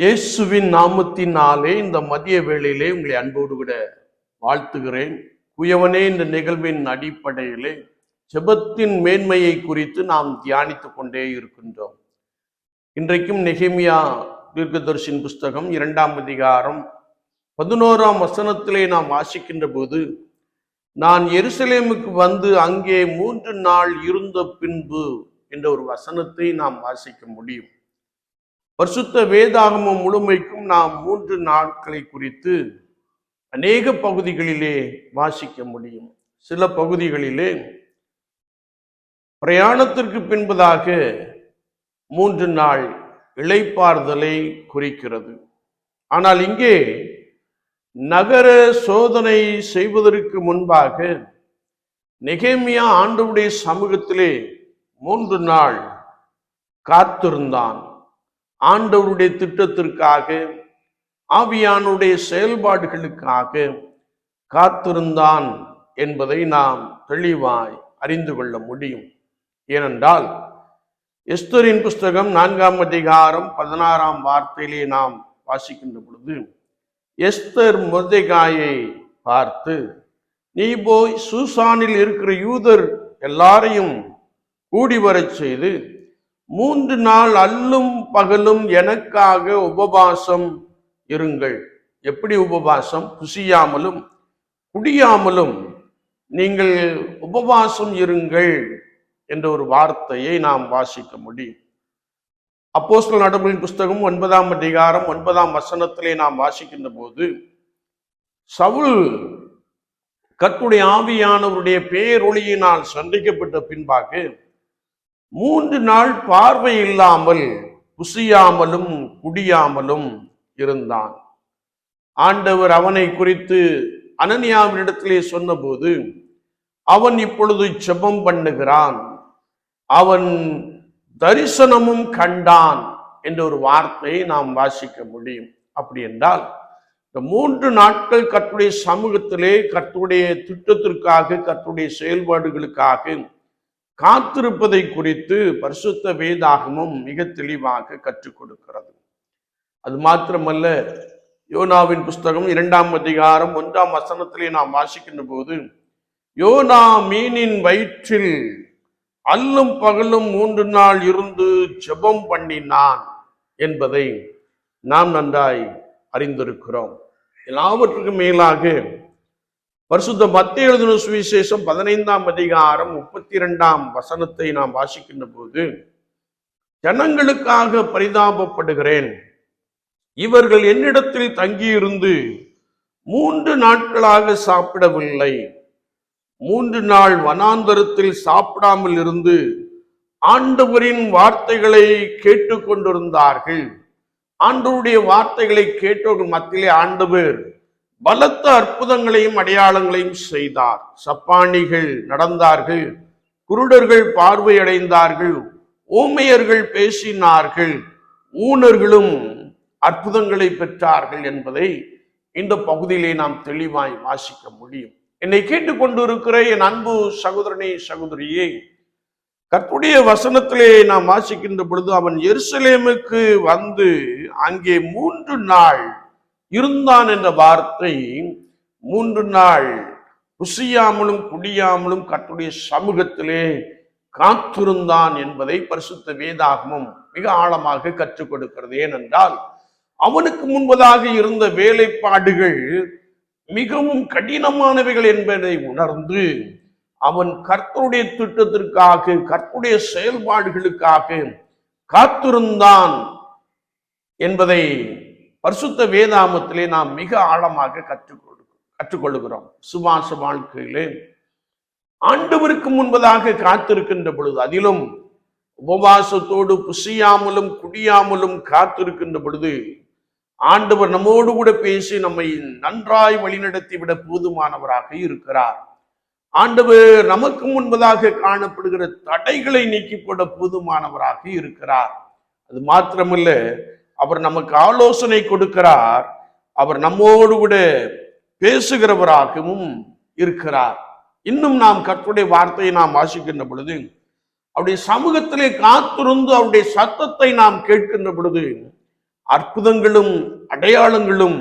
இயேசுவின் நாமத்தினாலே இந்த மதிய வேளையிலே உங்களை அன்போடு விட வாழ்த்துகிறேன். குயவனே இந்த நிகழ்வின் அடிப்படையிலே ஜெபத்தின் மேன்மையை குறித்து நாம் தியானித்து கொண்டே இருக்கின்றோம். இன்றைக்கும் நெகிமியா தீர்க்கதர்ஷின் புஸ்தகம் இரண்டாம் அதிகாரம் பதினோராம் வசனத்திலே நாம் வாசிக்கின்ற போது நான் எருசலேமுக்கு வந்து அங்கே மூன்று நாள் இருந்த பின்பு என்ற ஒரு வசனத்தை நாம் வாசிக்க முடியும். பரிசுத்த வேதாகமம் முழுமைக்கும் நாம் மூன்று நாட்களை குறித்து அநேக பகுதிகளிலே வாசிக்க முடியும். சில பகுதிகளிலே பிரயாணத்திற்கு பின்பதாக மூன்று நாள் இளைப்பாறுதலை குறிக்கிறது. ஆனால் இங்கே நகர சோதனை செய்வதற்கு முன்பாக நெகேமியா ஆண்டவுடைய சமூகத்திலே மூன்று நாள் காத்திருந்தான். ஆண்டவருடைய திட்டத்திற்காக ஆவியானுடைய செயல்பாடுகளுக்காக காத்திருந்தான் என்பதை நாம் தெளிவாய் அறிந்து கொள்ள முடியும். ஏனென்றால் எஸ்தரின் புஸ்தகம் நான்காம் அதிகாரம் பதினாறாம் வார்த்தையிலே நாம் வாசிக்கின்ற பொழுது எஸ்தர் மொர்தெகாயை பார்த்து நீ போய் சூசானில் இருக்கிற யூதர் எல்லாரையும் கூடி வரச் செய்து மூன்று நாள் அல்லும் பகலும் எனக்காக உபவாசம் இருங்கள். எப்படி உபவாசம்? குசியாமலும் குடியாமலும் நீங்கள் உபவாசம் இருங்கள் என்ற ஒரு வார்த்தையை நாம் வாசிக்க முடியும். அப்போஸ்கல் நடவடின் புஸ்தகம் ஒன்பதாம் அதிகாரம் ஒன்பதாம் வசனத்திலே நாம் வாசிக்கின்ற போது சவுல் கற்புடைய ஆவியானவருடைய பேரொழியினால் சந்திக்கப்பட்ட பின்பாக மூன்று நாள் பார்வை இல்லாமல் புசியாமலும் குடியாமலும் இருந்தான். ஆண்டவர் அவனை குறித்து அனனியாவினிடத்திலே சொன்னபோது அவன் இப்பொழுது செபம் பண்ணுகிறான். அவன் தரிசனமும் கண்டான் என்ற ஒரு வார்த்தையை நாம் வாசிக்க முடியும். அப்படி என்றால் இந்த மூன்று நாட்கள் கற்றுடைய சமூகத்திலே கற்றுடைய திட்டத்திற்காக கற்றுடைய செயல்பாடுகளுக்காக காத்திருப்பதை குறித்து பரிசுத்த வேதாகமும் மிக தெளிவாக கற்றுக் கொடுக்கிறது. அது மாத்திரமல்ல யோனாவின் புஸ்தகம் இரண்டாம் அதிகாரம் ஒன்றாம் வசனத்திலே நாம் வாசிக்கின்ற போது யோனா மீனின் வயிற்றில் அல்லும் பகலும் மூன்று நாள் இருந்து ஜெபம் பண்ணினான் என்பதை நாம் நன்றாய் அறிந்திருக்கிறோம். எல்லாவற்றுக்கும் மேலாக பரிசுத்த மத்திய எழுதின சுவிசேஷம் பதினைந்தாம் அதிகாரம் முப்பத்தி இரண்டாம் வசனத்தை நாம் வாசிக்கின்ற போது ஜனங்களுக்காக பரிதாபப்படுகிறேன். இவர்கள் என்னிடத்தில் தங்கியிருந்து மூன்று நாட்களாக சாப்பிடவில்லை. மூன்று நாள் வனாந்தரத்தில் சாப்பிடாமல் இருந்து ஆண்டவரின் வார்த்தைகளை கேட்டுக்கொண்டிருந்தார்கள். ஆண்டவருடைய வார்த்தைகளை கேட்டவர்கள் மத்தியிலே ஆண்டவர் பலத்த அற்புதங்களையும் அடையாளங்களையும் செய்தார். சப்பானிகள் நடந்தார்கள் குருடர்கள் பார்வையடைந்தார்கள் ஊமையர்கள் பேசினார்கள் ஊனர்களும் அற்புதங்களை பெற்றார்கள் என்பதை இந்த பகுதியிலே நாம் தெளிவாய் வாசிக்க முடியும். என்னை கேட்டுக்கொண்டிருக்கிற என் அன்பு சகோதரனே சகோதரியே கற்புடைய வசனத்திலே நாம் வாசிக்கின்ற பொழுது அவன் எருசலேமுக்கு வந்து அங்கே மூன்று நாள் இருந்தான் என்ற வார்த்தை மூன்று நாள் ருசியாமலும் குடியாமலும் கட்டுடைய சமூகத்திலே காத்திருந்தான் என்பதை பரிசுத்த வேதாகமும் மிக ஆழமாக கற்றுக் கொடுக்கிறது. ஏனென்றால் அவனுக்கு முன்பதாக இருந்த வேலைப்பாடுகள் மிகவும் கடினமானவைகள் என்பதை உணர்ந்து அவன் கர்த்தருடைய திட்டத்திற்காக கர்த்தருடைய செயல்பாடுகளுக்காக காத்திருந்தான் என்பதை பரிசுத்த வேதாமத்திலே நாம் மிக ஆழமாக கற்றுக்கொள் கற்றுக்கொள்கிறோம் சுவாச வாழ்க்கையிலே ஆண்டவருக்கு முன்பதாக காத்திருக்கின்ற பொழுது அதிலும் உபவாசத்தோடு புசியாமலும் குடியாமலும் காத்திருக்கின்ற பொழுது ஆண்டவர் நம்மோடு கூட பேசி நம்மை நன்றாய் வழிநடத்தி விட போதுமானவராக இருக்கிறார். ஆண்டவர் நமக்கு முன்பதாக காணப்படுகிற தடைகளை நீக்கி போட போதுமானவராக இருக்கிறார். அது மாத்திரமல்ல அவர் நமக்கு ஆலோசனை கொடுக்கிறார். அவர் நம்மோடு கூட பேசுகிறவராகவும் இருக்கிறார். இன்னும் நாம் கற்றுடைய வார்த்தையை நாம் வாசிக்கின்ற பொழுது அவருடைய சமூகத்திலே காத்திருந்து அவருடைய சத்தத்தை நாம் கேட்கின்ற பொழுது அற்புதங்களும் அடையாளங்களும்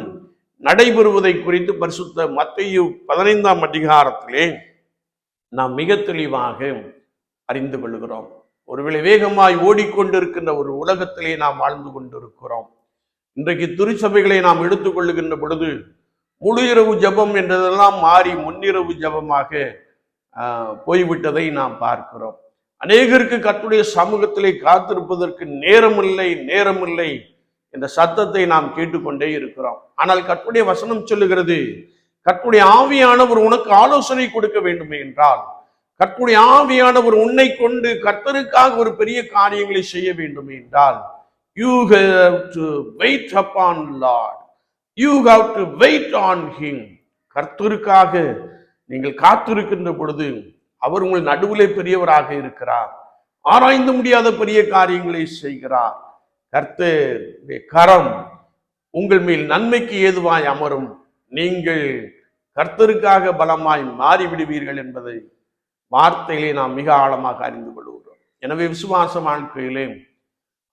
நடைபெறுவதை குறித்து பரிசுத்த மத்தையு பதினைந்தாம் அதிகாரத்திலே நாம் மிக தெளிவாக அறிந்து கொள்கிறோம். ஒருவேளை வேகமாய் ஓடிக்கொண்டிருக்கின்ற ஒரு உலகத்திலே நாம் வாழ்ந்து கொண்டிருக்கிறோம். இன்றைக்கு திருச்சபைகளை நாம் எடுத்துக்கொள்ளுகின்ற பொழுது முழு இரவு ஜெபம் என்றதெல்லாம் மாறி முன்னிரவு ஜெபமாக போய்விட்டதை நாம் பார்க்கிறோம். அநேகருக்கு கத்துடைய சமூகத்திலே காத்திருப்பதற்கு நேரமில்லை நேரமில்லை என்ற சத்தத்தை நாம் கேட்டுக்கொண்டே இருக்கிறோம். ஆனால் கர்த்தருடைய வசனம் சொல்லுகிறது கர்த்தருடைய ஆவியானவர் உனக்கு ஆலோசனை கொடுக்க வேண்டுமே என்றால் கர்த்தருடைய ஆவியானவர் உன்னை கொண்டு கர்த்தருக்காக ஒரு பெரிய காரியங்களை செய்ய வேண்டும் என்றால் you have to wait upon lord you have to wait on him கர்த்தருக்காக நீங்கள் காத்திருக்கின்ற பொழுது அவர் உங்கள் நடுவிலே பெரியவராக இருக்கிறார். ஆராய்ந்து முடியாத பெரிய காரியங்களை செய்கிறார். கர்த்தருடைய கரம் உங்கள் மேல் நன்மைக்கு ஏதுவாய் அமரும். நீங்கள் கர்த்தருக்காக பலமாய் மாறிவிடுவீர்கள் என்பதை வார்த்தையிலே நாம் மிக ஆழமாக அறிந்து கொள்கிறோம் எனவே விசுவாச வாழ்க்கையிலே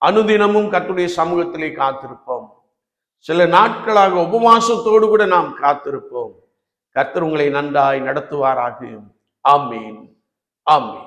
அனுதினமும் கத்துடைய சமூகத்திலே காத்திருப்போம். சில நாட்களாக உபவாசத்தோடு கூட நாம் காத்திருப்போம். கர்த்தர் உங்களை நன்றாய் நடத்துவாராக. ஆமீன். ஆமீன்.